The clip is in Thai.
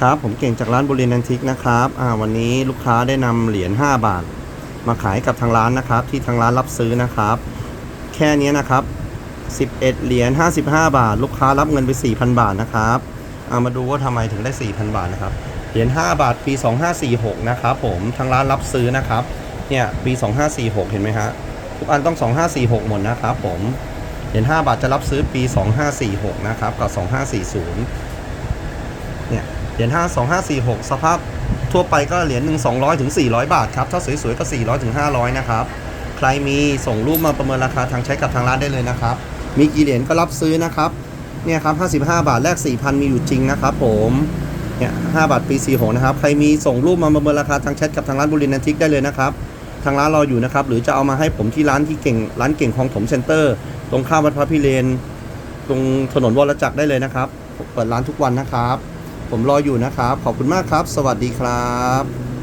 ครับ ผมเก่งจากร้านบุรีนันทิกนะครับวันนี้ลูกค้าได้นำเหรียญ5บาท มาขายกับทางร้านนะครับ ที่ทางร้านรับซื้อนะครับ แค่นี้นะครับ 11 เหรียญ55 บาท ลูกค้ารับเงินไป 4,000 บาทนะครับเอามาดูว่าทำไมถึงได้ 4,000 บาทนะครับเหรียญ5บาทปี 2546 นะครับผมทางร้านรับซื้อนะครับเนี่ยปี 2546 เห็นไหมฮะทุกอันต้อง 2546 หมดนะครับผมเหรียญ5บาทจะรับซื้อปี 2546 นะครับกับ 2540 เนี่ย เหรียญ5 2546 สภาพทั่วไปก็เหรียญหนึ่ง200ถึง400บาทครับถ้าสวยๆก็400ถึง500นะครับ ใครมีส่งรูปมาประเมินราคาทางใช้กับทางร้านได้เลยนะครับ มีกี่เหรียญก็รับซื้อนะครับ เนี่ยครับ55บาทแลก4,000มีอยู่จริงนะครับผมเนี่ย5บาทปี46นะครับ ใครมีส่งรูปมาประเมินราคาทางแชทกับทางร้านบุรินันทิกได้เลยนะครับ ทางร้านรออยู่นะครับ หรือจะเอามาให้ผมที่ร้านที่เก่ง ร้านเก่งของผมเซ็นเตอร์ ตรงข้ามวัดพระพิเรน ตรงถนนวรจักรได้เลยนะครับ เปิดร้านทุกวันนะครับ ผมรออยู่นะครับ ขอบคุณมากครับ สวัสดีครับ